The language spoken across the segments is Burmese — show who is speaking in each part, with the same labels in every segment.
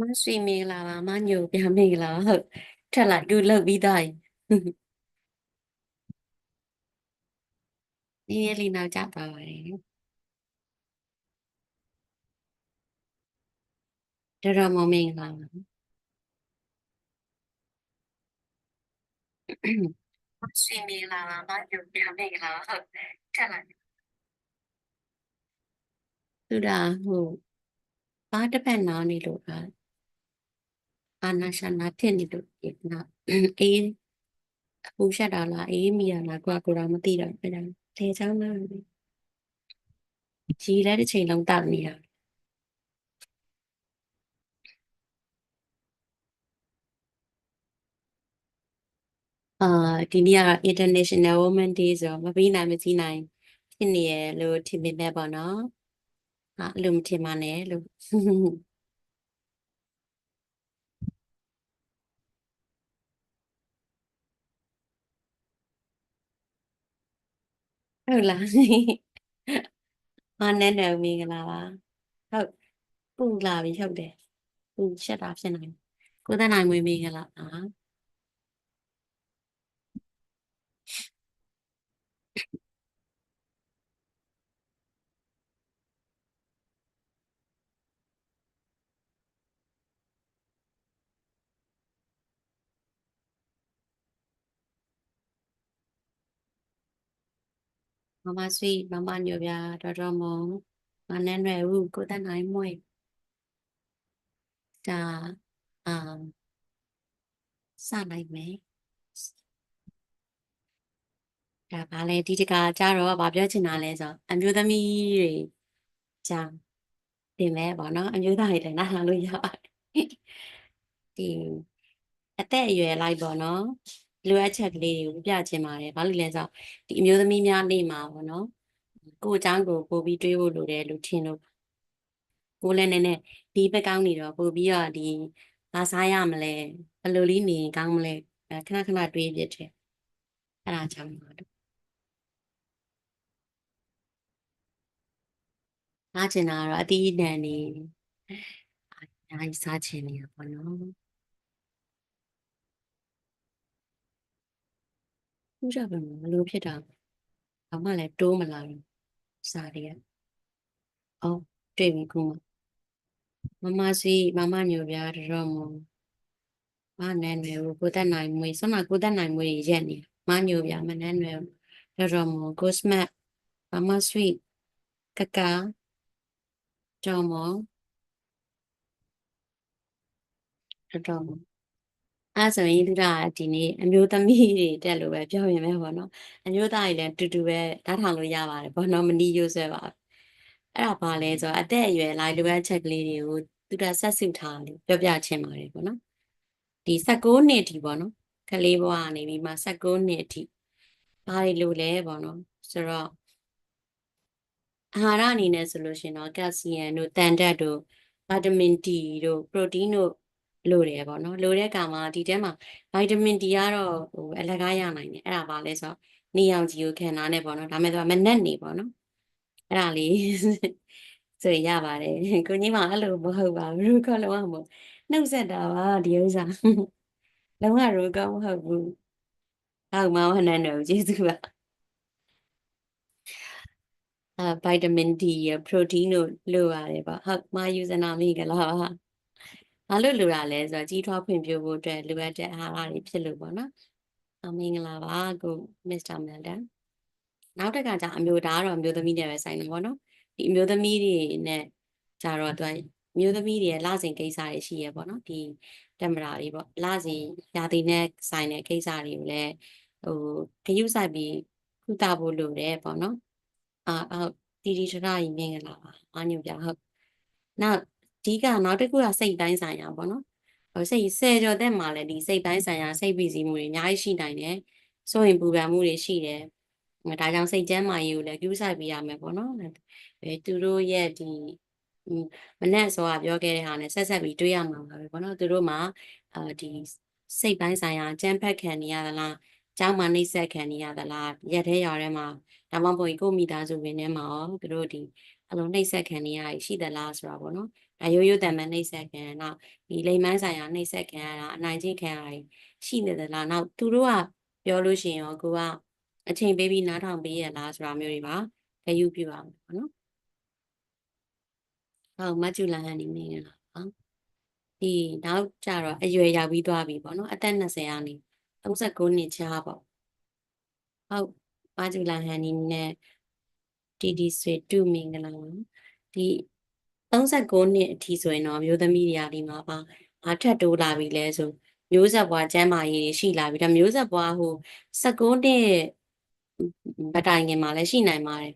Speaker 1: မဆွေမင်္ဂလာပါမညိုပြမင်္ဂလာပါဟုတ်ထက်လိုက်သူလှုပ်ပြီးသားရင်နည်းနည်းလေးနောက်ကျပါပါတယ်တော်တော်မမင်္ဂလာပါမဆွေမင်္ဂလာပါမညိုပြမင်္ဂလာပါဟုတ်ထက်လိုက်သူဒါဟို ဘာတစ်ပတ်နားနေလို့ကအာနာရှာနာဖြစ်နေလို့ဒီနာအေးအပူရှက်တာလားအေးမိရလားကိုကကိုတော့မသိတော့ဘူးဒါလေချောင်းလားကြီးလည်းတစ်ချိန်လုံးတောက်နေရအာဒီနေ့ကတော့ International Women Day ဆိုတော့မပြီးနိုင်မစည်းနိုင်ဖြစ်နေရလို့ထင်ပေမဲ့ပေါ့နော်။ ဟာအဲ့လိုမထင်ပါနဲ့လို့ဟုတ်လား။ဟာနဲ့နဲ့မင်္ဂလာပါ။ဟုတ်ပူလာပြီဟုတ်တယ်။ပူရှက်တာဖြစ်နိုင်။ကိုယ်တန်းနိုင်မွေးမင်္ဂလာပါ။ မမဆွေမမညိုပြတော်တော်မုံမနဲ့ရွယ်ဦးကိုယ်တန်းနိုင်မွေးဒါအာစနိုင်မယ်ဒါဗာလဲဒီတကကြတော့ဗာပြောချင်တာလဲဆိုအမျိုးသမီးတွေကြာတင်မဲပေါ့နော်အမျိုးသားတွေလည်းနားလာလို့ရပါတယ်ဒီအသက်အရွယ်လိုက်ပေါ့နော် လိုအပ်ချက်ကလေးတွေကိုပြချင်ပါတယ်ဘာလို့လဲဆိုတော့ဒီအမျိုးသမီးများနေမှာပေါ့နော်ကိုယ်အကြောင်းကိုပို့ပြီးတွေးဖို့လိုတယ်လို့ထင်လို့ကိုယ်လည်းနည်းနည်းဒီဘက်ကောင်းနေတော့ပို့ပြီးတော့ဒီဘာစားရမလဲဘယ်လိုလေးနေရင်ကောင်းမလဲအဲခဏခဏတွေးပြတယ်အဲ့ဒါကြောင့်ပါတော့စားချင်တာကတော့အတီးအနှံနေအများကြီးစားချင်နေတာပေါ့နော် ခုကြပါမလို့ဖြစ်တာဘာမှလည်းတိုးမလာဘူးစားတွေကအော်တွေ့ပြီခုမမစီမမညိုပြားတော်မမနဲ့နယ်ကိုကိုတက်နိုင်မွေဆွမ်းမကိုတက်နိုင်မွေရက်နေမညိုပြားမနဲ့နယ်တော်မကိုစမတ်မမဆွီကကာတော်မတော်မ အဲ့ဆိုရင်သူကဒီနေ့အမျိုးသမီးတွေတက်လို့ပဲပြောရင်ပဲပေါ့နော်အမျိုးသားတွေလည်းတူတူပဲဓာတ်ထောင်လို့ရပါတယ်ဘောနော်မနီးရိုးဆွဲပါအဲ့ဒါဘာလဲဆိုတော့အသက်အရွယ်လိုက်လိုအပ်ချက်ကလေးတွေကိုသူကဆက်စုထားလို့ပြောပြချင်ပါတယ်ပေါ့နော်ဒီ16နှစ်ထိပေါ့နော်ကလေးဘဝကနေပြီးမှ16နှစ်အထိဘာတွေလို့လဲပေါ့နော်ဆိုတော့အာဟာရအနေနဲ့ဆိုလို့ရှိရင်တော့ကယ်လ်ဆီယမ်တို့တန်ဓာတ်တို့ဗီတာမင် D တို့ပရိုတင်းတို့ လိုတယ်ပေါ့နော်လိုတဲ့အခါမှာဒီထဲမှာဗီတာမင် D ကတော့ဟိုအလကားရနိုင်တယ်အဲ့ဒါပါလဲဆိုတော့နေရောင်ခြည်ကိုခံတာနဲ့ပေါ့နော်ဒါမဲ့ဆိုမနက်နေပေါ့နော်အဲ့ဒါလေးဆိုရပါတယ်ကိုကြီးမအဲ့လိုမဟုတ်ပါဘူးခလုံးဝမဟုတ်နှုတ်ဆက်တာပါဒီဥစ္စာလုံးဝရိုးကောင်းမဟုတ်ဘူးဟုတ်မဟုတ်နဲ့တော့ကျေးဇူးပါအဲဗီတာမင် D ရပရိုတင်းတို့လိုရတယ်ပေါ့ဟုတ်မယူဇနာမိကလားပါ ဘာလို့လိုတာလဲဆိုတော့ကြီးထွားဖွံ့ဖြိုးဖို့အတွက်လိုအပ်တဲ့အာဟာရတွေဖြစ်လို့ပေါ့နော်အမင်္ဂလာပါကိုမစ္စတာမန်တန်နောက်တစ်ခါကျအမျိုးသားတော့အမျိုးသမီးတွေပဲဆိုင်တယ်ပေါ့နော်ဒီအမျိုးသမီးတွေနဲ့ကြတော့သူအမျိုးသမီးတွေရဲ့လစဉ်ကိစ္စတွေရှိရပေါ့နော်ဒီတမရာတွေပေါ့လစဉ်ရာသီနဲ့ဆိုင်တဲ့ကိစ္စတွေကိုလည်းဟိုခရုစိုက်ပြီးကုသဖို့လိုတယ်ပေါ့နော်အာအောက်တီတီထထကြီးမြင်ကြလားပါအညူပြဟုတ်နောက် ဒီကနောက်တစ်ခုကစိတ်တိုင်းဆိုင်ရာပေါ့နော်ဟိုစိတ်ဆယ်ကျော်တဲ့မှာလည်းဒီစိတ်တိုင်းဆိုင်ရာစိတ်ပီစီမှုတွေအများကြီးရှိနိုင်တယ်စိုးရင်ပူပန်မှုတွေရှိတယ်ဒါကြောင့်စိတ်ကျန်းမာရေးကိုလည်းကူးဆိုင်ပေးရမယ်ပေါ့နော်အဲသူတို့ရဲ့ဒီမနဲ့စောကပြောခဲ့တဲ့ဟာနဲ့ဆက်ဆက်ပြီးတွေးရမှာပါပဲပေါ့နော်သူတို့မှာအာဒီစိတ်ပိုင်းဆိုင်ရာကြမ်းဖက်ခံနေရသလားကျောင်းမှာနှိပ်စက်ခံနေရသလားရက်ထဲရွာထဲမှာဒါမှမဟုတ်ကိုမိသားစုဝင်ထဲမှာရောသူတို့ဒီအလုံးနှိပ်စက်ခံနေရရှိသလားဆိုတာပေါ့နော် အရိုးရိုးတံမန်နှိပ်စက်ခံနောက်ဒီလိမ်မိုင်းဆိုင်ရာနှိပ်စက်ခံရတာအနိုင်ကျင့်ခံရတာတွေရှိနေသလားနောက်သူတို့ကပြောလို့ရှိရင်ရောကိုကအချိန်ပေးပြီးနားထောင်ပေးရလားဆိုတာမျိုးတွေပါဂရုပြုပါမယ်ပေါ့နော်ဟုတ်မကျူလာဟန်ဒီနေလားပေါ့ဒီနောက်ကြတော့အရွယ်ရောက်ပြီးသွားပြီပေါ့နော်အသက်20ကနေ39နှစ်ချားပေါ့ဟုတ်မကျူလာဟန်ဒီနဲ့တီတီဆွေတူမင်္ဂလာပါဒီ 39နှစ်အထိဆိုရင်တော့မျိုးသမီးတွေကဒီမှာပါအထက်တိုးလာပြီလဲဆိုမျိုးဆက်ပွားကျမ်းမာရေးတွေရှိလာပြီဒါမျိုးဆက်ပွားဟို19နှစ်ဗတိုင်ငင်မှာလည်းရှိနိုင်ပါတယ်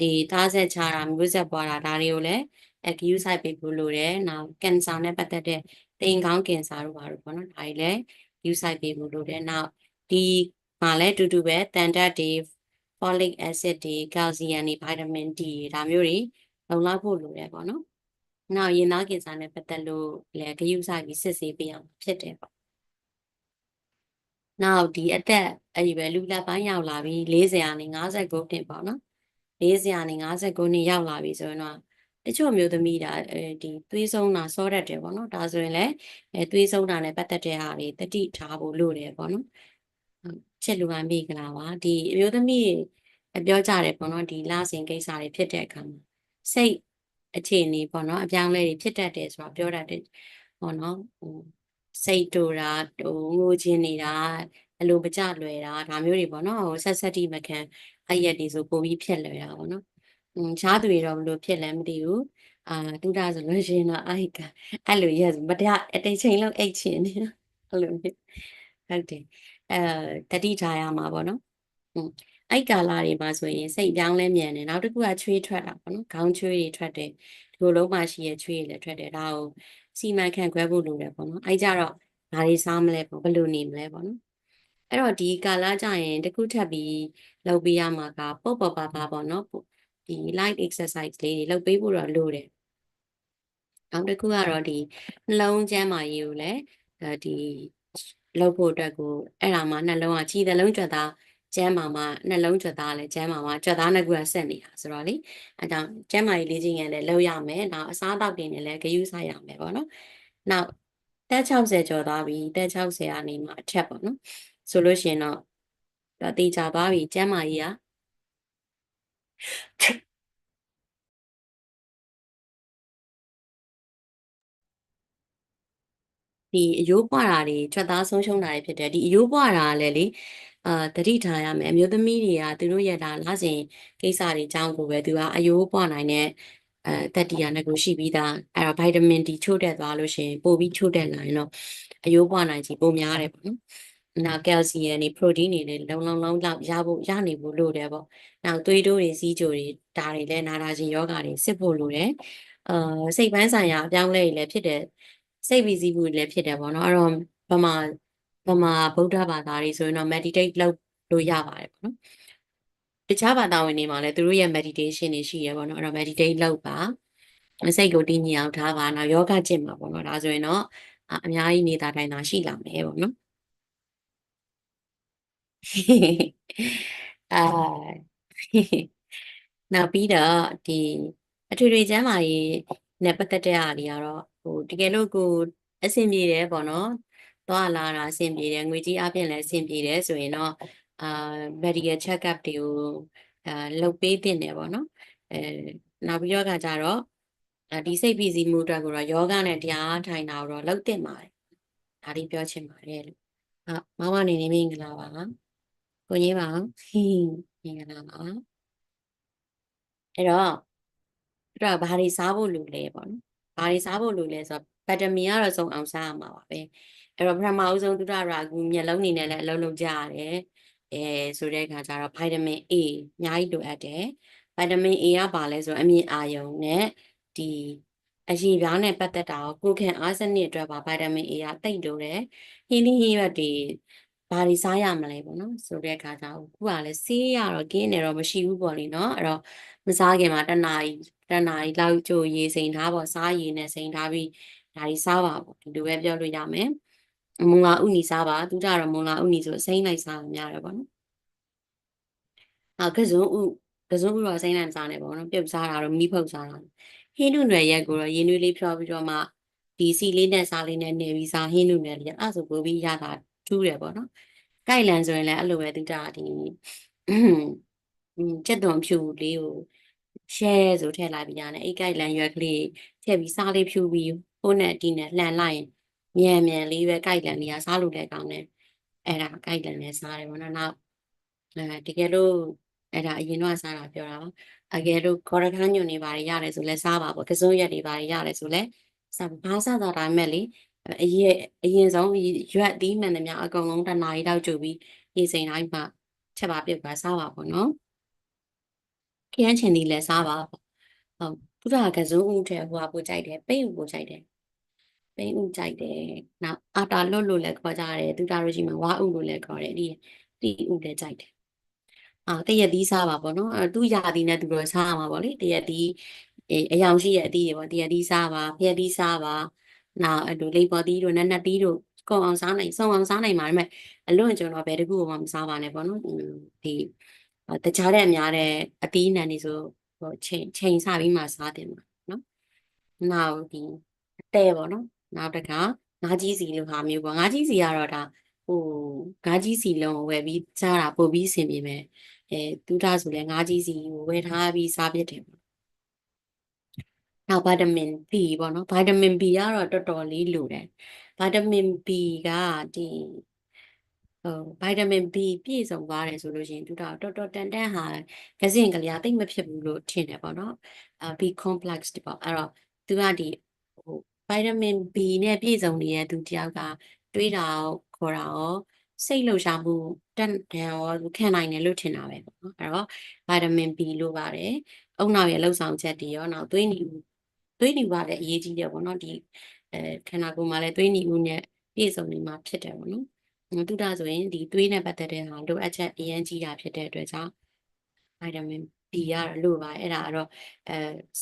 Speaker 1: ဒီသားဆက်ချတာမျိုးဆက်ပွားတာဒါတွေကိုလည်းအကယူဆိုင်ပေးဖို့လိုတယ်နောက်ကင်ဆာနဲ့ပတ်သက်တဲ့တိမ်ကောင်းကင်ဆာတို့ပါတော့ပေါ့နော်ဒါတွေလည်းယူဆိုင်ပေးဖို့လိုတယ်နောက်ဒီမှာလည်းတူတူပဲတန်တက်တွေ folic acid တွေ calcium တွေ vitamin D တွေဒါမျိုးတွေ လုံလောက်ဖို့လိုတယ်ပေါ့နော်။နောက်ရင်သားကင်ဆာနဲ့ပတ်သက်လို့လည်းဂရုစိုက်ပြီးစစ်ဆေးပေးအောင်ဖြစ်တယ်ပေါ့။နောက်ဒီအသက်အရွယ်လူလက်ပိုင်းရောက်လာပြီး40ကနေ59နှစ်ပေါ့နော်။40ကနေ59နှစ်ရောက်လာပြီဆိုရင်တော့တချို့မျိုးသမီးဒါအဲဒီသွေးဆုံးတာစောတတ်တယ်ပေါ့နော်။ဒါဆိုရင်လည်းအဲသွေးဆုံးတာနဲ့ပတ်သက်တဲ့ဟာတွေတတိထားဖို့လိုတယ်ပေါ့နော်။ချစ်လူကမိကလာပါဒီအမျိုးသမီးပြောကြတယ်ပေါ့နော်ဒီလစဉ်ကိစ္စတွေဖြစ်တဲ့အခါမှာ စိတ်အခြေအနေပေါ့နော်အပြောင်းလဲတွေဖြစ်တတ်တယ်ဆိုတာပြောတတ်တယ်ပေါ့နော်ဟိုစိတ်တူတာဟိုငိုခြင်းနေတာအလိုမကျလွယ်တာဒါမျိုးတွေပေါ့နော်ဟိုဆက်ဆက်တိမခံအဲ့ရက်တွေဆိုပိုပြီးဖြစ်လွယ်တာပေါ့နော်อืมရှားသူတွေတော့ဘလို့ဖြစ်လဲမသိဘူးအာတူတာဆိုလို့ရှိရင်တော့အဲ့ကအဲ့လိုရက်မတအတိတ်ချိန်လုံးအိတ်ချင်နေအဲ့လိုမျိုးဟုတ်တယ်အဲတတိထားရမှာပေါ့နော်อืม အဲ့ကာလတွေမှာဆိုရင်စိတ်ပြောင်းလဲမြန်တယ်နောက်တစ်ခုကချွေးထွက်တာပေါ့နော်ခေါင်းချွေးတွေထွက်တယ်ဒီလိုလုံးမှရှိရဲ့ချွေးတွေလည်းထွက်တယ်ဒါကိုစီမံခန့်ခွဲဖို့လိုတယ်ပေါ့နော်အဲ့ကြတော့ဘာတွေစားမလဲပေါ့ဘယ်လိုနေမလဲပေါ့နော်အဲ့တော့ဒီကာလကြရင်တစ်ခုထပ်ပြီးလုပ်ပေးရမှာကပေါ့ပေါ့ပါပါပေါ့နော်ဒီ light exercise လေးတွေလုပ်ပေးဖို့တော့လိုတယ်နောက်တစ်ခုကတော့ဒီနှလုံးကျန်းမာရေးကိုလည်းဒီလုပ်ဖို့အတွက်ကိုအဲ့ဒါမှနှလုံးကခြေသလုံးကြွတာ ကျမ်းမာမှာနှလုံးကြွသားလည်းကျမ်းမာမှာကြွသားနှစ်ခုကဆက်နေတာဆိုတော့လေအဲကြောင့်ကျမ်းမာရေးလေ့ကျင့်ရလည်းလုပ်ရမယ်နောက်အစားအသောက်တွေနဲ့လည်းဂရုစိုက်ရမယ်ပေါ့နော်နောက်တက်60ကျော်သွားပြီတက်60ကနေမှအထက်ပေါ့နော်ဆိုလို့ရှိရင်တော့ဒါတေချာသွားပြီကျမ်းမာရေးကဒီအယိုးပွားတာတွေချက်သားဆုံးရှုံးတာတွေဖြစ်တယ်ဒီအယိုးပွားတာကလည်းလေ အာတတိထားရမယ်အမျိုးသမီးတွေကသူတို့ရဲ့ဒါလစဉ်ကိစ္စတွေအကြောင်းကိုပဲသူကအယိုးပွားနိုင်တဲ့အဲတက်တီယာနဲ့ကိုရှိပြီးသားအဲ့တော့ဗိုက်တာမင် D ချို့တက်သွားလို့ရှိရင်ပိုပြီးချို့တက်လာရင်တော့အယိုးပွားနိုင်ခြင်းပိုများတယ်ပေါ့နော်နောက်ကယ်လ်ဆီယမ်တွေပရိုတင်းတွေလည်းလုံလုံလုံလောက်ရဖို့ရနေဖို့လိုတယ်ပေါ့နောက်သွေးတိုးတွေစီးကြိုတွေဒါတွေလည်းနာတာချင်းယောဂါတွေစစ်ဖို့လိုတယ်အာစိတ်ပိုင်းဆိုင်ရာအပြောင်းလဲတွေလည်းဖြစ်တယ်စိတ်ဝီစီးမှုလည်းဖြစ်တယ်ပေါ့နော်အဲ့တော့ဗမာ ဗမာဗုဒ္ဓဘာသာတွေဆိုရင်တော့ meditate လုပ်လို့ရပါတယ်ပေါ့နော်တခြားဘာသာဝင်တွေမှာလည်းသူတို့ရဲ့ meditation တွေရှိရပေါ့နော်အဲ့တော့ meditate လုပ်ပါစိတ်ကိုတည်ငြိမ်အောင်ထားပါနောက်ယောဂကျင့်ပါပေါ့နော်ဒါဆိုရင်တော့အများကြီးနေတာတိုင်းသာရှိလာမယ်ပေါ့နော်အာနောက်ပြီးတော့ဒီအထွေထွေကျမ်းမာရေးနဲ့ပတ်သက်တဲ့အားတွေကတော့ဟိုတကယ်လို့ကိုအဆင်ပြေတယ်ပေါ့နော် သွားလာတာအဆင်ပြေတယ်ငွေကြီးအပြင်လည်းအဆင်ပြေတယ်ဆိုရင်တော့အာ medical check up တွေကိုအာလုပ်ပေးတင်တယ်ပေါ့နော်အဲနောက်ပြီးတော့ကကြတော့ဒီစိတ်ဖိစီးမှုအတွက်ကိုတော့ယောဂနဲ့တရားထိုင်တာကိုတော့လုပ်တင်ပါတယ်ဒါလေးပြောချင်ပါတယ်လို့အာမမနေနေမင်္ဂလာပါကိုကြီးပါဟင်းမင်္ဂလာပါအဲ့တော့အဲ့တော့ဘာတွေစားဖို့လိုလဲပေါ့နော်ဘာတွေစားဖို့လိုလဲဆိုတော့ဗီတာမင်ကတော့စုံအောင်စားရမှာပါပဲ အဲ့တော့ပထမအဆုံးသူရရာကူမျက်လုံးနေနဲ့လည်းအလုံးလုံးကြရတယ်အဲဆိုတဲ့အခါကျတော့ဗီတာမင် A အများကြီးလိုအပ်တယ်ဗီတာမင် A ကဘာလဲဆိုတော့အမြင်အာရုံနဲ့ဒီအရည်ပြားနဲ့ပတ်သက်တာကိုကိုယ်ခံအားစနစ်အတွက်ပါဗီတာမင် A ကတိတ်လိုတယ်ဟင်းသီးဟင်းရွက်တွေဘာတွေစားရမလဲပေါ့နော်ဆိုတဲ့အခါကျတော့ခုကလည်းဆေးရတော့ကင်းနေတော့မရှိဘူးပေါ့လေနော်အဲ့တော့မစားခင်မှာတနာရီတနာရီလောက်ကြိုရေစိန်ထားပေါ့စားရည်နဲ့စိန်ထားပြီးဒါတွေစားပါပေါ့ဒီလိုပဲပြောလို့ရမယ် မုံလာဥနီစားပါသူကြတော့မုံလာဥနီဆိုစိမ့်လိုက်စားရများတယ်ပေါ့နော်အာကစုံဥကစုံဥတော့စိမ့်လိုက်စားနေပေါ့နော်ပြုတ်စားတာတော့မိဖုတ်စားတာဟင်းနုနယ်ရက်ကိုတော့ရင်းနှီးလေးဖြောပြီးတော့မှဒီစီလေးနဲ့စားလေးနဲ့နေပြီးစားဟင်းနုနယ်လေးအဲ့ဒါဆိုပိုပြီးရတာထူးတယ်ပေါ့နော်။ကိုက်လန်ဆိုရင်လည်းအဲ့လိုပဲသူကဒီอืมချက်သွန်ဖြူလေးကို share ဆိုထည့်လိုက်ပြီးရတယ်အဲ့ကိုက်လန်ရွက်ကလေးထည့်ပြီးစားလေးဖြူပြီးဟိုနဲ့ဒီနဲ့လှန်လိုက်ရင် မြန်မြန်လေးပဲကိုက်လန်လေးကစားလို့လည်းကောင်းတယ်အဲ့ဒါကိုက်လန်နဲ့စားတယ်ပေါ့နော်နောက်အဲတကယ်လို့အဲ့ဒါအရင်တော့စားတာပြောတာပါအကယ်လို့ခေါ်ရခန်းညွန်နေပါရရတယ်ဆိုလဲစားပါပေါ့ကစုံရက်တွေပါရတယ်ဆိုလဲစားဘာစားတာဒါမဲ့လေအရင်အရင်ဆုံးရွက်သီးမှန်တယ်များအကုန်လုံးတစ်နာရီတောက်ကြုပ်ပြီးရေစိန်တိုင်းမှချက်ပါပြစ်ပါစားပါပေါ့နော်ခရမ်းချင်ဒီလဲစားပါပေါ့ဟုတ်သူကကစုံဦးတဲ့ဟိုကပို့ကြိုက်တယ်ပိတ်ဦးပို့ကြိုက်တယ် ပိတ်ဦးကြိုက်တယ်နောက်အာတာလွတ်လို့လည်းခေါ်ကြတယ်သူတာတို့ရှိမှာဝါဦးလို့လည်းခေါ်တယ်ဒီတီဦးလည်းကြိုက်တယ်အာတရက်သီးစားပါပေါ့နော်အဲသူရာသီနဲ့သူတော့စားရမှာပေါ့လေတရက်သီးအယောင်ရှိရဲ့အသီးတွေပေါ့တရက်သီးစားပါဖျက်သီးစားပါနောက်အဲ့လိုလိပ်ပေါ်သီးတို့နက်နက်သီးတို့ကုံအောင်စားနိုင်စုံအောင်စားနိုင်ပါဒါပေမဲ့အလွန်ကျွန်တော်ဘယ်တကူမှမစားပါနဲ့ပေါ့နော်ဒီတခြားတဲ့အများတဲ့အသီးနှံတွေဆိုဟိုချိန်ချိန်စပြီးမှစားတင်ပါနော်နောက်ဒီအတဲပေါ့နော် နောက်တခါငါးကြီးစီလိုဟာမျိုးပေါ့ငါးကြီးစီကတော့ဒါဟိုငါးကြီးစီလုံးကိုဝယ်ပြီးစားတာပို့ပြီးအဆင်ပြေမယ်အဲသူသားဆိုလဲငါးကြီးစီကိုဝယ်ထားပြီးစားပြစ်တယ်ပေါ့နောက်ဗီတာမင် B ပေါ့နော်ဗီတာမင် B ကတော့တော်တော်လေးလိုတယ်ဗီတာမင် B ကဒီဟိုဗီတာမင် B ပြည့်စုံသွားတယ်ဆိုလို့ရှိရင်သူတော့တော်တော်တန်တန်ဟာကစင်ကလေးအသိမဖြစ်ဘူးလို့ထင်တယ်ပေါ့နော်အာ B complex တပေါ့အဲ့တော့သူကဒီ ဟိုဗီတာမင် B နဲ့ပြည့်စုံနေတဲ့သူတယောက်ကတွေးတာခေါ်တာရောစိတ်လှုပ်ရှားမှုတက်တန်ရောခံနိုင်တယ်လို့ထင်တာပဲပေါ့နော်အဲ့တော့ဗီတာမင် B လိုပါတယ်အုံနောက်ရဲ့လှုပ်ဆောင်ချက်တွေရောနောက်သွေးနီဦးသွေးနီဦးကလည်းအရေးကြီးတယ်ပေါ့နော်ဒီအဲခန္ဓာကိုယ်မှာလည်းသွေးနီဦးနဲ့ပြည့်စုံနေမှာဖြစ်တယ်ပေါ့နော်တူတာဆိုရင်ဒီသွေးနဲ့ပတ်သက်တဲ့ဟာလိုအပ်ချက်အရင်ကြီးတာဖြစ်တဲ့အတွက်ကြောင့်ဗီတာမင် B ကတော့လိုပါအဲ့ဒါကတော့အဲ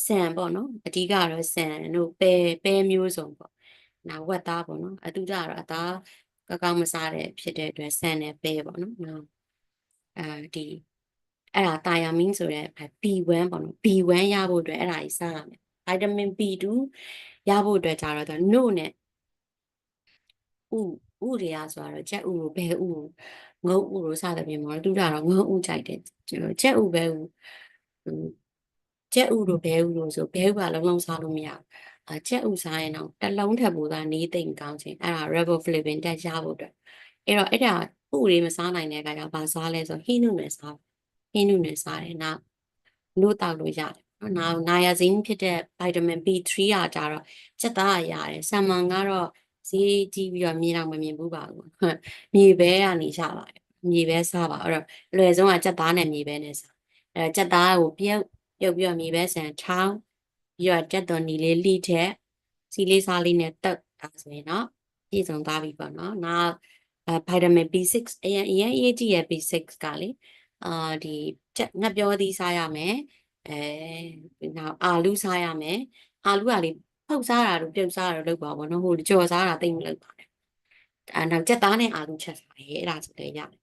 Speaker 1: ဆန်ပေါ့နော်အဓိကတော့ဆန်တို့ပဲပဲမျိုးစုံပေါ့နောက်ဝက်သားပေါ့နော်အတူတာကတော့အသားကကောင်းမစားတဲ့ဖြစ်တဲ့အတွက်ဆန်နဲ့ပဲပေါ့နော်နောက်အဲဒီအဲ့ဒါတာယာမင်းဆိုတဲ့ B1 ပေါ့နော် B1 ရဖို့အတွက်အဲ့ဒါကြီးစားရမယ်ဗီတာမင် B2 ရဖို့အတွက်ကြတော့ no နဲ့ဥဥတွေကဆိုတော့ကြက်ဥကိုဘဲဥကိုငုတ်ဥကိုစသဖြင့်ပေါ့သူကတော့ငုတ်ဥကြိုက်တယ် ကြက်ဥဘဲဥကြက်ဥတို့ဘဲဥတို့ဆိုဘဲဥကလုံးလုံးစားလို့မရဘူးအချက်ဥစားရင်တော့တလုံးထပ်ပိုသာနေသိမ့်ကောင်းခြင်းအဲ့ဒါ rebel flipping တက်ရဖို့အတွက်အဲ့တော့အဲ့ဒါဥတွေမစားနိုင်တဲ့အခါကျဘာစားလဲဆိုဟင်းနုနယ်စားဟင်းနုနယ်စားတယ်နောက်လို့တောက်လို့ရတယ်နော်နာယာဇင်းဖြစ်တဲ့ vitamin B3 ကကြတော့စက်သားရရတယ်ဆာမန်ကတော့ဈေးကြီးပြီးတော့မြေတော့မမြင်ဘူးပါဘူးမြေပဲကနေရပါတယ် မြေပဲစားပါအဲ့တော့အလွယ်ဆုံးကစက်သားနဲ့မြေပဲနဲ့စားအဲစက်သားကိုပြုတ်ပြုတ်ပြီးတော့မြေပဲဆန်ထောင်းပြီးတော့ကြက်သွန်နီလေးလှိထက်စီလေးစားလေးနဲ့တက်တာဆိုရင်တော့ပြည့်စုံသွားပြီပေါ့နော်နောက်အဲဗီတာမင် B6 အရင်အရင်အရေးကြီးရဲ့ B6 ကလေအာဒီချက်ငှက်ပြောသီးစားရမယ်အဲနောက်အာလူးစားရမယ်အာလူးကလေဖောက်စားတာတို့ပြုတ်စားတာတို့လုပ်ပါဘောနော်ဟိုကြော်စားတာတိတ်မလုပ်ပါနဲ့အဲနောက်ကြက်သားနဲ့အာလူးချက်စားရဲအဲ့ဒါဆိုလည်းရတယ်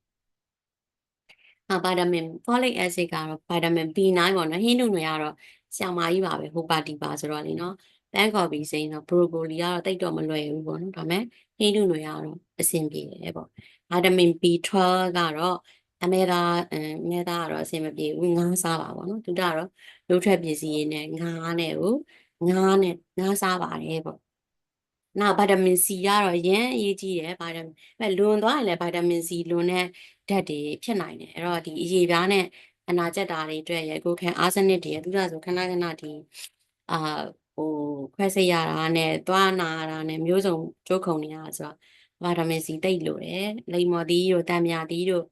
Speaker 1: အာဗီတာမင် folic acid ကတော့ဗီတာမင် B9 ပေါ့နော်ဟင်းနုတွေကတော့ဆရာမကြီးပါပဲဟိုပါတီပါဆိုတော့လေနော်ပန်းကော်ပီစိမ်းတော့ broccoli ကတော့တိတ်တော့မလွယ်ဘူးပေါ့နော်ဒါပေမဲ့ဟင်းနုတွေကတော့အဆင်ပြေတယ်ပေါ့ဗီတာမင် B12 ကတော့အမေသားအမေသားကတော့အဆင်မပြေဘူးငါးစားပါပေါ့နော်သူကတော့လိုထွက်ပစ္စည်းရင်းနဲ့ငါးနဲ့ကိုငါးနဲ့ငါးစားပါတယ်ပေါ့ နောက်ဗီတာမင် C ကတော့ရမ်းအရေးကြီးတယ်ဗီတာမင်အဲလွန်သွားရင်လည်းဗီတာမင် C လွန်တဲ့ဓာတ်တွေဖြစ်နိုင်တယ်အဲ့တော့ဒီအရေပြားနဲ့အနာကျက်တာတွေအတွက်ရကိုခံအားစနစ်တွေရသူကဆိုခဏခဏဒီအာဟိုခွဲစိတ်ရတာနဲ့သွားနာတာနဲ့မျိုးစုံကြိုးခုံနေရတာဆိုတော့ဗီတာမင် C တိတ်လို့တယ်လိမ္မော်သီးတို့တံမြာသီးတို့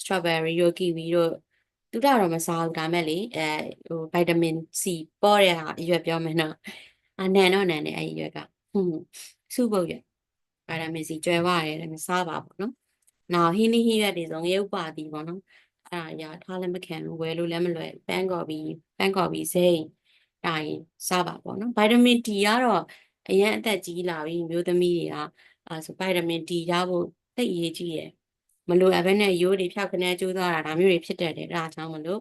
Speaker 1: strawberry တို့ kiwi တို့သူကတော့မစားဘူးဒါမဲ့လေအဲဟိုဗီတာမင် C ပေါ်တဲ့ဟာအရွက်ပြောမယ်နော်အနန်တော့နန်တယ်အဲ့ဒီရွက်ကဟွန်း စုပ်ပုတ်ရွက်ဗီတာမင် C ကျွဲဝရတယ်မစားပါဘူးနော်နောက်ဟင်းဟင်းရွက်တွေဆိုငရုတ်ပါတီပေါ့နော်အဲ့ဒါရထားလည်းမခံဘူးဝယ်လို့လည်းမလွယ်ပန်းကော်ဘီပန်းကော်ဘီစိမ့်ဒါရင်စားပါပေါ့နော်ဗီတာမင် D ကတော့အရင်အသက်ကြီးလာပြီမျိုးသမီးတွေကအဲဆိုဗီတာမင် D ရဖို့သိအရေးကြီးရယ်မလိုအပ်ဘဲနဲ့ရိုးတွေဖြောက်ခနဲကျိုးသွားတာဒါမျိုးတွေဖြစ်တတ်တယ်ဒါကြောင့်မလို့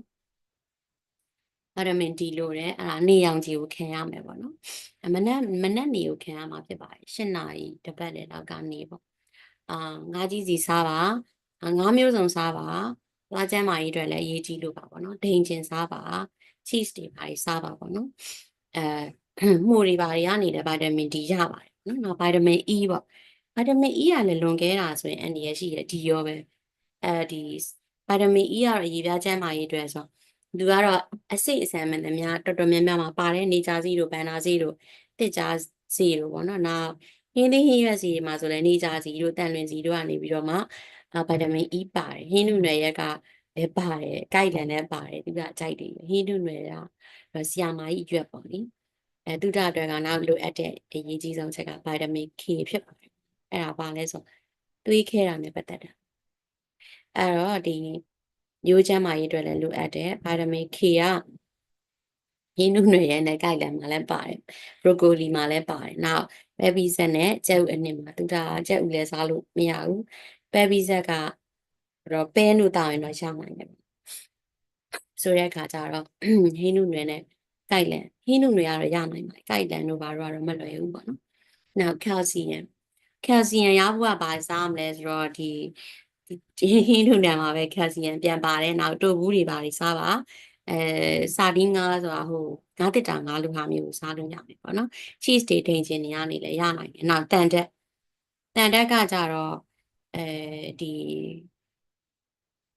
Speaker 1: ဗီတာမင် D လိုတယ်အဲ့ဒါနေရောင်ခြည်ကိုခံရမယ်ပေါ့နော်အမနက်မနက်နေကိုခံရမှာဖြစ်ပါတယ်၈နာရီတစ်ပတ်လည်းတော့ကနေပေါ့အာငါးကြီးစီစားပါအာငါးမျိုးစုံစားပါလာကျန်းမာရေးအတွက်လည်းအရေးကြီးလို့ပါပေါ့နော်ဒိန်ချင်စားပါ cheese တွေပါတွေစားပါပေါ့နော်အဲမှုတွေပါတွေကနေလည်းဗီတာမင် D ရပါတယ်နော်နောက်ဗီတာမင် E ပေါ့ဗီတာမင် E ကလည်းလွန်ကဲတာဆိုရင်အန်ဒီရရှိတယ်ဒီရောပဲအဲဒီဗီတာမင် E ကတော့အရေးပြားကျန်းမာရေးအတွက်ဆို သူကတော့အစိတ်အဆန်မှန်သမျှတော်တော်များများမှာပါတယ်နေကြစီတို့ဘန်နာစီတို့တစ်ကြားစီတို့ပေါ့နော်နောက်ဟင်းသီးဟင်းရွက်စီတွေမှာဆိုလည်းနေကြစီတို့တန်လွင်စီတို့ကနေပြီးတော့မှဗီတာမင် E ပါတယ်ဟင်းနုနယ်ရက်ကလည်းပါတယ်ကိုက်လန်လည်းပါတယ်သူကကြိုက်တယ်ဟင်းနုနယ်ကဆီယာမာကြီးအရွက်ပေါ့လေအဲသူတအတွက်ကနောက်လိုအပ်တဲ့အရေးကြီးဆုံးချက်ကဗီတာမင် K ဖြစ်ပါတယ်အဲ့ဒါပါလဲဆိုသွေးခဲတာနဲ့ပတ်သက်တာအဲ့တော့ဒီ မျိုးချမ်းမာရေးအတွက်လည်းလိုအပ်တယ်ဗီတာမင် K ကရင်းနှုတ်နွယ်ရဲနဲ့ကြိုက်လန်မှာလည်းပါတယ်ဘရိုကိုလီမှာလည်းပါတယ်နောက်ပဲဘီဇက်နဲ့ကြက်ဥအနစ်မှာသူကကြက်ဥလည်းစားလို့မရဘူးပဲဘီဇက်ကတော့ပဲလို့တောင်းရင်တော့ရနိုင်တယ်ဆိုတဲ့အခါကျတော့ဟင်းနုနွယ်နဲ့ကြိုက်လန်ဟင်းနုနွယ်ကတော့ရနိုင်ပါတယ်ကြိုက်လန်တို့ဘာလို့ကတော့မလွယ်ဘူးပေါ့နော်နောက်ကယ်လ်ဆီယမ်ကယ်လ်ဆီယမ်ရဖို့ကဘာစားမလဲဆိုတော့ဒီဒီ ဟင်းထုံတံမှာပဲကယ်လ်ဆီယမ်ပြန်ပါတယ်နောက်တိုဘူးတွေပါတွေစားပါအဲစာဒီငါဆိုတာဟိုငါးတစ်တာငါးလူဟာမျိုးကိုစားလို့ရမယ်ပေါ့နော် cheese တွေထိန်ခြင်းတွေကနေလည်းရနိုင်တယ်နောက်တန်တက်တန်တက်ကကြတော့အဲဒီ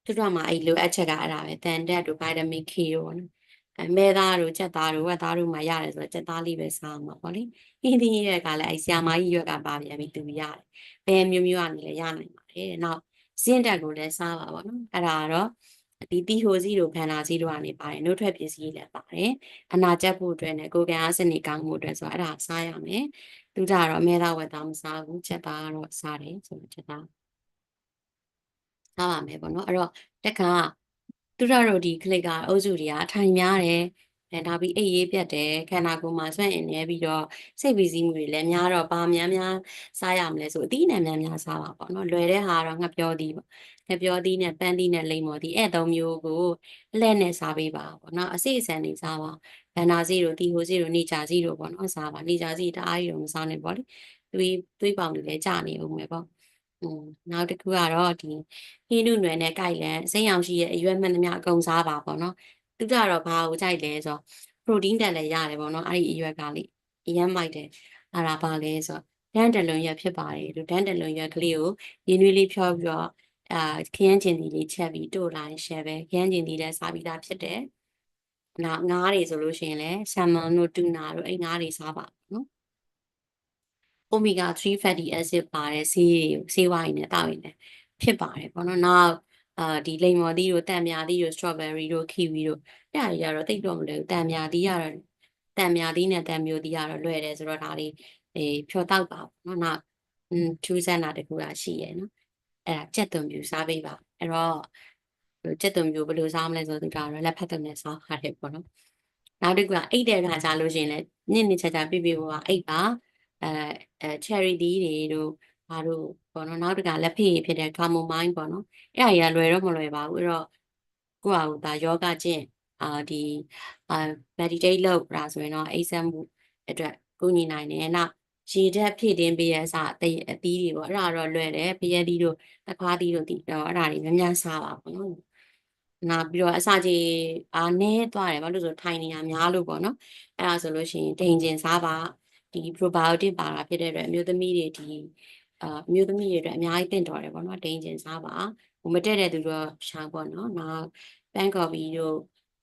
Speaker 1: သူတို့မှာအဲ့လိုအပ်ချက်ကအဲ့ဒါပဲတန်တက်တို့ဗိုက်တာမင် K တို့ပေါ့နော်အဲမဲသားတို့ချက်သားတို့ဝက်သားတို့မှာရတယ်ဆိုတော့ချက်သားလေးပဲစားမှာပေါ့လေဟင်းသီးရွက်ကလည်းအဲဆီယာမာကြီးရွက်ကပါပြန်ပြီးသူရတယ်ဘယ်မျိုးမျိုးကနေလည်းရနိုင်ပါတယ်နောက် ဇင်းတက်ကိုလည်းစားပါပေါ့နော်အဲ့ဒါကတော့ဒီတီဟိုစီတို့ဖန်နာစီတို့ကနေပါတယ်နှုတ်ထွက်ပစ္စည်းလည်းပါတယ်အနာကျက်ဖို့အတွက်နဲ့ကိုယ်ကအားစနစ်ကောင်းမှုအတွက်ဆိုတော့အဲ့ဒါစားရမယ်သူကြတော့မဲသားဝက်သားမစားဘူးချက်သားကတော့စားတယ်ဆိုတော့ချက်သားစားပါမယ်ပေါ့နော်အဲ့တော့တက်ကသူတို့ဒီ click ကအုပ်စုတွေကအထိုင်များတယ် အဲဒါပြီးအိပ်ရေးပြတ်တယ်ခန္ဓာကိုယ်မှာဆွဲအင်နေပြီးတော့စိတ်ပီစီးမှုတွေလည်းများတော့ပါများများစားရမလဲဆိုအသီးနဲ့များများစားပါပေါ့နော်လွယ်တဲ့ဟာတော့ငှက်ပြောသီးပေါ့ငှက်ပြောသီးနဲ့ပန်းသီးနဲ့လိမ္မော်သီးအဲ့သုံးမျိုးကိုအလဲနဲ့စားပေးပါပေါ့နော်အစိအစံနေစားပါဗန္နာစီတို့တီဟိုစီတို့နေကြစီတို့ပေါ့နော်စားပါနေကြစီတအားကြီးတော့မစားနဲ့ပေါ့လေသွေးသွေးပေါင်တွေလည်းကျနေဦးမယ်ပေါ့อืมနောက်တစ်ခုကတော့ဒီဟင်းနုနွယ်နဲ့ကြိုက်လန်စိမ်းအောင်ရှိရဲ့အရွက်မှန်သမျှအကုန်စားပါပေါ့နော် သူကတော့ဘာကိုကြိုက်လဲဆိုတော့ protein တက်လည်းရတယ်ပေါ့နော်အဲ့ဒီအရွက်ကလေးအရမ်းမိုက်တယ်အဲ့ဒါဘာလဲဆိုတော့ဒန်းတလွန်ရွက်ဖြစ်ပါတယ်လို့ဒန်းတလွန်ရွက်ကလေးကိုရင်းနှွေးလေးဖြောပြီးတော့အာခရမ်းကျင်ဒီလေးချက်ပြီးတို့လိုက်ရှယ်ပဲခရမ်းကျင်ဒီလည်းစားပြီးသားဖြစ်တယ်နောက်ငါးတွေဆိုလို့ရှိရင်လည်းဆာမွန်တို့တူနာတို့အဲ့ငါးတွေစားပါနော် omega 3 fatty acid ပါတဲ့ဆေးတွေဆေးဝါးတွေနဲ့တောက်ရင်လည်းဖြစ်ပါတယ်ပေါ့နော်နောက် အာဒီလိမ္မော်သီးတို့တန်မြာသီးတို့ strawberry တို့ kiwi တို့အဲ့ဒါတွေကတော့တိတ်တော့မလွယ်ဘူးတန်မြာသီးကတော့တန်မြာသီးနဲ့တန်မျိုးသီးကတော့လွယ်တယ်ဆိုတော့ဒါလေးအေးဖြောတောက်ပါပေါ့နော်နောက်อืมထူးဆန်းတာတကူတာရှိရဲ့နော်အဲ့ဒါကြက်သွန်ပြူစားပေးပါအဲ့တော့ကြက်သွန်ပြူဘယ်လိုစားမလဲဆိုတော့ဒါကတော့လက်ဖက်သွန်နဲ့စားပါတယ်ပေါ့နော်နောက်တစ်ခုကအိတ်တဲ့ခါကြလို့ရှိရင်လည်းညစ်နေချာချာပြပြပေါ်ကအိတ်ပါအဲအဲ cherry သီးတွေတို့ ဘာတို့ပေါ့နော်နောက်တစ်ခါလက်ဖေးဖြစ်တဲ့ chamomile ပေါ့နော်အဲ့ဒါကြီးကလွယ်တော့မလွယ်ပါဘူးအဲ့တော့ကိုယ့်ဟာကိုယ်ဒါယောဂကျင့်အာဒီအာ meditate လုပ်တာဆိုရင်တော့အိပ်စက်မှုအတွက်ကိုညီနိုင်တယ်နောက်ရေဓာတ်ဖြည့်တင်းပေးရအစအသီးအသီးတွေပေါ့အဲ့ဒါတော့လွယ်တယ်ဖရဲသီးတို့တခွားသီးတို့ဒီတော့အဲ့ဒါတွေများများစားပါပေါ့နော်နာပြီးတော့အစာကြေအားနည်းသွားတယ်ဘာလို့ဆိုထိုင်နေရများလို့ပေါ့နော်အဲ့ဒါဆိုလို့ရှိရင်ဒိန်ကျင်စားပါဒီ probiotic ပါတာဖြစ်တဲ့အတွက်အမျိုးသမီးတွေဒီ အာအမျိုးသမီးတွေအတွက်အများကြီးတင့်တော်တယ်ပေါ့နော်ဒိန်ကျင်စားပါဟိုမတက်တဲ့သူတော့ရှားပေါ့နော်နောက်ပန်းကော်ပီတို့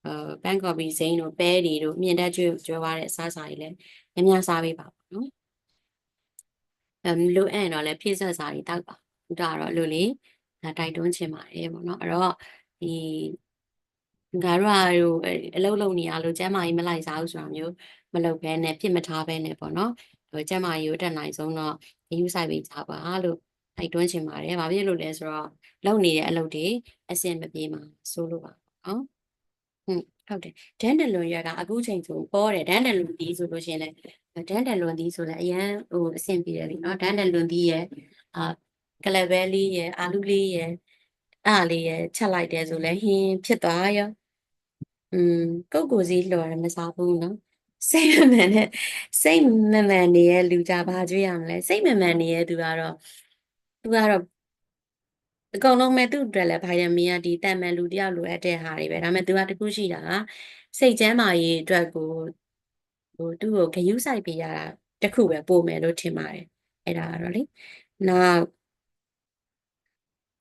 Speaker 1: အာပန်းကော်ပီစိမ်းတို့ပဲတွေတို့မြင်တတ်ကျွကျွဲသွားတဲ့အစားအစာတွေလည်းများများစားပေးပါပေါ့နော်အမ်လိုအပ်ရင်တော့လည်းဖြည့်ဆက်စာတွေတောက်ပါဒါတော့လို့လေဒါတိုက်တွန်းချင်ပါတယ်ပေါ့နော်အဲ့တော့ဒီငါတို့ကဟိုအလုပ်လုပ်နေရလို့ကျမ်းမာရေးမလိုက်စားဘူးဆိုတာမျိုးမလုပ်ဘဲနဲ့ပြစ်မထားဘဲနဲ့ပေါ့နော်ဟိုကျမ်းမာရေးကိုတက်နိုင်ဆုံးတော့ အယူဆိုင်ပေးကြပါလို့တိုက်တွန်းချင်ပါတယ်။ဘာဖြစ်လို့လဲဆိုတော့လုပ်နေတဲ့အလုပ်တွေအဆင်မပြေမှာစိုးလို့ပါနော်။ဟုတ်ဟုတ်တယ်။ဒန်းတလွန်ရွက်ကအခုချိန်ဆိုပေါ်တယ်ဒန်းတလွန်ဒီဆိုလို့ရှိရင်လည်းဒန်းတလွန်ဒီဆိုလည်းအရန်ဟိုအဆင်ပြေတယ်လीနော်ဒန်းတလွန်ဒီရဲ့အာကလဘဲလေးရဲ့အာလူလေးရဲ့အားလေးရဲ့ချက်လိုက်တယ်ဆိုလဲဟင်းဖြစ်သွားရော อืมကိုယ့်ကိုယ်စီလှော်တယ်မစားဘူးเนาะ စိတ်မမှန်တဲ့စိတ်မမှန်နေတဲ့လူကြဘာကြွေးရမလဲစိတ်မမှန်နေတဲ့သူကတော့သူကတော့အကုန်လုံးပဲသူ့အတွက်လည်းဗိုက်တာမင်ကဒီတန်မှန်လူတယောက်လိုအပ်တဲ့ဟာတွေပဲဒါပေမဲ့သူကတခုရှိတာကစိတ်ကျန်းမာရေးအတွက်ကိုဟိုသူ့ကိုဂရုစိုက်ပေးရတာတခုပဲပို့မယ်လို့ထင်ပါတယ်အဲ့ဒါကတော့လေနောက်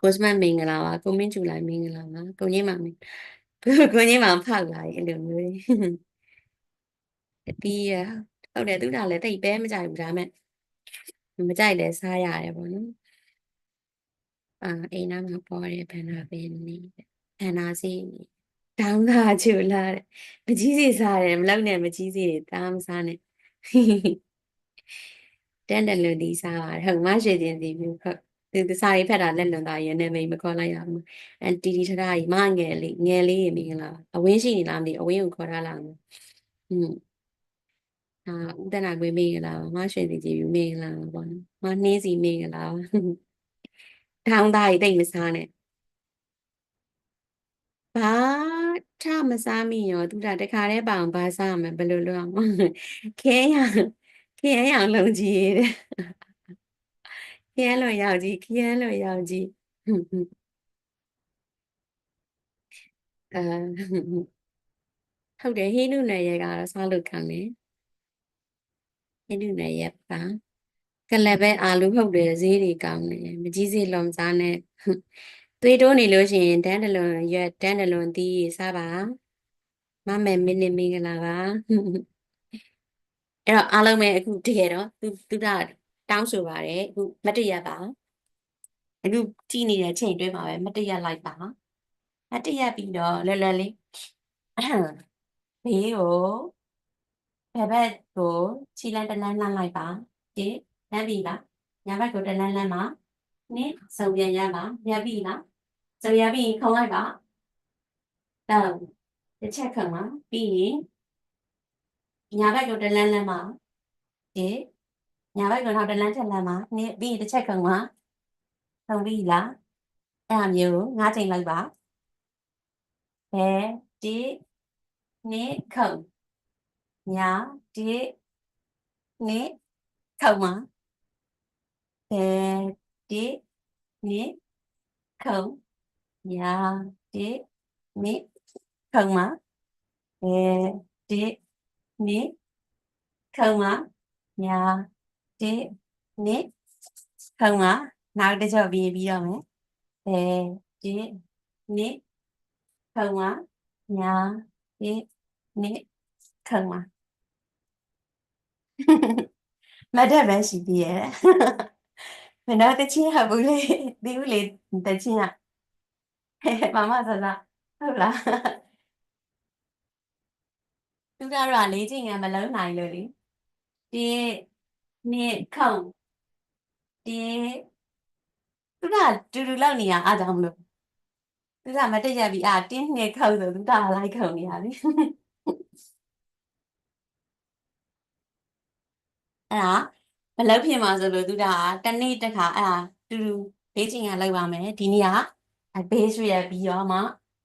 Speaker 1: ကိုစမန်မင်္ဂလာပါကိုမင်းကျူလိုက်မင်္ဂလာပါကိုကြီးမမင်ကိုကိုကြီးမဖောက်လာရင်အဲ့လိုမျိုး တွေတီးရဟုတ်တယ်သူကလည်းတိတ်ပဲမကြိုက်ဘူးဒါပေမဲ့မကြိုက်လဲစားရတယ်ပေါ့နော်အာအိမ်နာမှာပေါ်တယ်ဘန်နာပင်နေဘန်နာစီတောင်းတာချူလာတဲ့မကြီးစီစားတယ်မလောက်နဲ့မကြီးစီတွေတားမစားနဲ့တန်တန်လွန်ဒီစားပါတယ်ဟုတ်မရှိတင်စီမျိုးဟုတ်ဒီဒီစားရေးဖက်တာလက်လွန်သားရနေမိမခေါ်လိုက်ရဘူးအန်တီတီထထကြီးမငယ်လေးငယ်လေးရေမင်္ဂလာအဝင်းရှိနေလားမသိအဝင်းကိုခေါ်ထားလားဟွန်း အာဥဒနာကွေးမင်္ဂလာမရှိတင်စီမင်္ဂလာပေါ့နော်မနှင်းစီမင်္ဂလာထောင်းသားကြီးတိတ်မစားနဲ့ဘာထမစားမိရောသူကတခါတည်းပါအောင်ဘာစားမှာဘယ်လိုလုပ်အောင်ခဲရခဲရအောင်လုံးကြည့်ရတဲ့ခဲလို့ရောက်ကြည့်ခဲလို့ရောက်ကြည့်အဲဟုတ်တယ်ဟိနုနယ်ရဲ့ကတော့စားလို့ခံတယ် ဟိနုနယ်ရဲ့ပါကလပ်ပဲအာလူဟုတ်တယ်ဈေးတွေကောင်းတယ်မကြီးစေလုံစားနဲ့သွေးတိုးနေလို့ရှိရင်တန်းတလွန်ရွက်တန်းတလွန်သီးစားပါမမယ်မင်းနေမင်္ဂလာပါအဲ့တော့အားလုံးပဲအခုတကယ်တော့သူသူကတောင်းဆိုပါတယ်အခုမတရပါအခုကြည်နေတဲ့ချိန်တွင်းမှာပဲမတရလိုက်ပါမတရပြီးတော့လွယ်လွယ်လေးဘေးကို ဘယ်ဘက်ကိုခြေလန်းတလန်းလှမ်းလိုက်ပါဒီလမ်းပြီလားညာဘက်ကိုတလန်းလန်းပါနင်းစုံပြန်ရပါညပြီလားစုံရပြီခုံလိုက်ပါတော့တစ်ချက်ခုံပါပြီးရင်ညာဘက်ကိုတလန်းလန်းပါဒီညာဘက်ကိုနောက်တလန်းထက်လန်းပါနင်းပြီးရင်တစ်ချက်ခုံပါခုံပြီလားအဲ့အမျိုးငါးချိန်လိုက်ပါဘယ်ဒီနေခုံ ညာဒီနေခုံပါဘယ်ဒီနေခုံညာဒီနေခုံပါဘယ်ဒီနေခုံပါညာဒီနေခုံပါနောက်တစ်ချက်ပြီးပြီးတော့မယ်ဘယ်ဒီနေခုံပါညာဒီနေခုံပါ မတ်တက်ပဲရှိသေးရဲ့မင်းတို့တချင်းဟာဘူးလေဒီဦးလေတချင်းอ่ะမမဆဆဟုတ်လားသူကတော့လေးချိန်ကမလုံးနိုင်လို့လေဒီနေ့ခုံဒီသူကတူတူလောက်နေရအားကြောင့်မလို့သူကမတက်ရပြီအာတင်းနေခုံဆိုသူကလိုက်ခုံနေရပြီ အဲ့ဒါမလုပ်ဖြစ်မှာဆိုလို့သူကတနေ့တစ်ခါအဲ့ဒါတူတူဘေးချင်းကလောက်ပါမယ်ဒီနေ့ကဘေးရွှေ့ရပြီးတော့မှ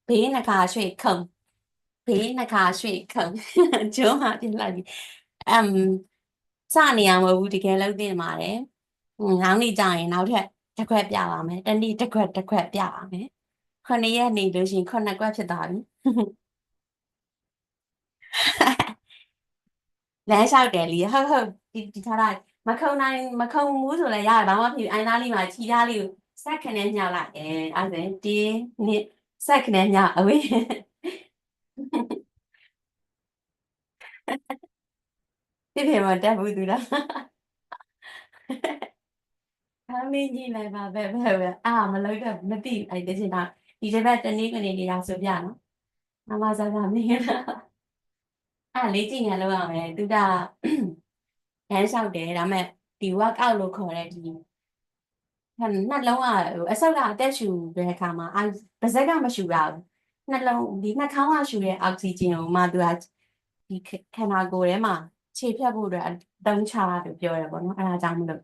Speaker 1: ဘေးနှစ်ခါရွှေ့ခုံဘေးနှစ်ခါရွှေ့ခုံကျုံးမှပြင်လိုက်ပြီအမ်စနေရမဟုတ်ဘူးတကယ်လုပ်တင်ပါတယ်နောက်နေ့ကျရင်နောက်ထပ်တစ်ခွက်ပြပါမယ်တနေ့တစ်ခွက်တစ်ခွက်ပြပါမယ်ခုနှစ်ရက်နေလို့ရှိရင်ခုနှစ်ခွက်ဖြစ်သွားပြီ လမ်းလျှောက်တယ်လीဟုတ်ဟုတ်ဒီဒီထားလိုက်မခုံနိုင်မခုံဘူးဆိုလည်းရတယ်ဘာမှမဖြစ်ဘူးအိုင်သားလေးမှာခြိသားလေးကိုဆက်ခနဲ့ညှလိုက်အဲအဲ့ဒါတင်းနစ်ဆက်ခနဲ့ညအဝေးပြပြမတက်ဘူးသူလားအမေကြီးလိုက်ပါပဲပဲပဲအာမလုပ်တော့မသိအဲ့တချင်တော့ဒီတစ်ပတ်တနေ့ကနေနေတာဆိုပြနော်မမစားစားမင်း အဲ့လေးကြည့်နေလို့ရမယ်သူကလမ်းလျှောက်တယ်ဒါမဲ့ဒီ work out လို့ခေါ်တဲ့ဒီနှလုံးကဟိုအဆုတ်ကအသက်ရှူတဲ့အခါမှာအာပါးစပ်ကမရှူရဘူးနှလုံးဒီနှာခေါင်းကရှူတဲ့အောက်ဆီဂျင်ကိုမှသူကဒီခန္ဓာကိုယ်ထဲမှာခြေဖြတ်ဖို့အတွက်အသုံးချတာလို့ပြောရတယ်ပေါ့နော်အဲဒါကြောင့်မလို့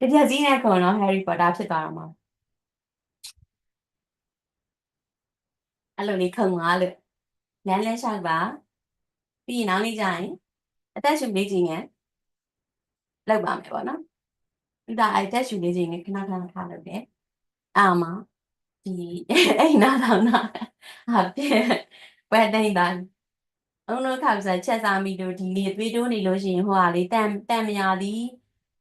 Speaker 1: တပြက်ကြီးနဲ့ခေါ်တော့ Harry Potter ဖြစ်သွားတော့မှာအဲ့လိုလေးခုံသွားလို့လမ်းလဲလျှောက်ပါ ပြီးရင်နောက်နေ့ကျရင်အသက်ရှူလေ့ကျင့်ငယ်လုပ်ပါမယ်ပေါ့နော်ပြီးတော့အဲ့အသက်ရှူလေ့ကျင့်ငယ်ခဏခဏခါလုပ်တယ်အာမဒီအိမ်နာတော်နာဟာပြဲဝဲတိန်တိုင်းအုံတို့ခါစားချက်စားမိလို့ဒီနေ့သွေးတိုးနေလို့ရှိရင်ဟိုဟာလေတန်တန်မယာသည်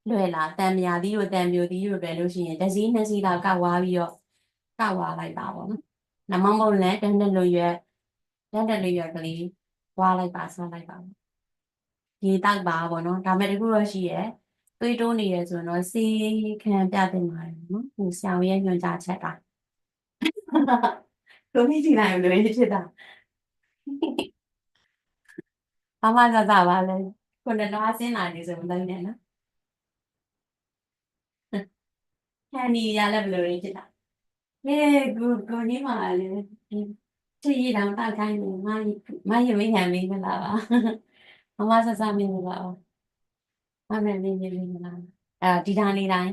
Speaker 1: လွယ်လာတန်မယာသည်တို့တန်မျိုးသည်တို့ပဲလို့ရှိရင်တစ်စီးနှစ်စီးလောက်ကဝါပြီးတော့ကဝါလိုက်ပါပေါ့နော်နမမုံလည်းတန်းတက်လို့ရွက်တန်းတက်လို့ရွက်ကလေး ဝါလိုက်ပါဆွမ်းလိုက်ပါဒီတောက်ပါပေါ့နော်ဒါမဲ့တခုတော့ရှိရဲ့သွေးတိုးနေရဆိုတော့စေခံပြတင်ပါတယ်နော်ဟိုဆရာဝန်ရဲ့ညွှန်ကြားချက်ကကိုမိကြည့်နိုင်လို့ဖြစ်တာဘာမှသာသာပါလဲခုနတော့အစင်းလာနေဆိုမသိနဲ့နော်ခဏနီရလည်းဘယ်လိုဖြစ်တာဟဲ့ကိုကိုကြီးမှလ ည်းချီရအောင်တောက်ခိုင်းနေမမရမရမင်းမလားပါမမဆဆမင်းမလားမမမင်းမင်းမလားအဲဒီတိုင်းလေးတိုင်း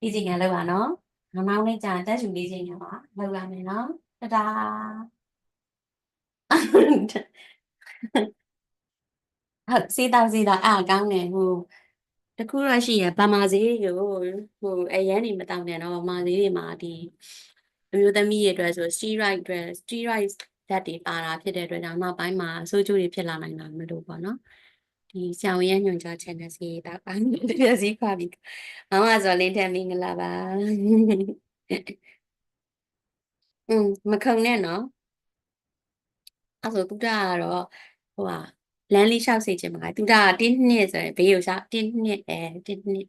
Speaker 1: ဒီချိန်ကလောက်ပါနော်နောက်နောက်နေ့ကျရင်တက်ရှူလေးချိန်ကပါလောက်ရမယ်နော်တဒါဟုတ်စေးတောက်စေးတောက်အားကောင်းတယ်ဟိုတခုတော့ရှိရဗမာဈေးကိုဟိုအရန်နေမတောင်းနဲ့တော့ဗမာဈေးတွေမှာဒီ အမျိုးသမီးတွေအတွက်ဆို steroid အတွက် steroid ဓာတ်တွေပါတာဖြစ်တဲ့အတွက်ကြောင့်နောက်ပိုင်းမှာဆိုးကျိုးတွေဖြစ်လာနိုင်တာမလို့ပေါ့နော်ဒီဆောင်းရဲညွှန်ကြားချက်နဲ့စီတာပိုင်းတပြည့်စီခွာပြီးမမဆိုလင်းထက်မင်္ဂလာပါอืมမခုံနဲ့နော်အဲ့ဆိုသူတကတော့ဟိုဟာလမ်းလေးလျှောက်စေချင်မှာသူတကတင်းနှစ်ဆိုရင်ဘေးကိုလျှောက်တင်းနှစ်အဲတင်းနှစ်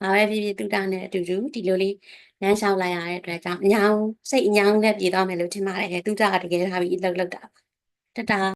Speaker 1: ဘာပဲဖြစ်ဖြစ်သူတနဲ့အတူတူဒီလိုလေး လမ်းလျှောက်လိုက်ရတဲ့အတွက်ကြောင့်အညောင်းစိတ်အညောင်းနဲ့ပြေးသွားမယ်လို့ထင်ပါတယ်သူတကတကယ်ထားပြီးလှုပ်လှုပ်တာပါတတာ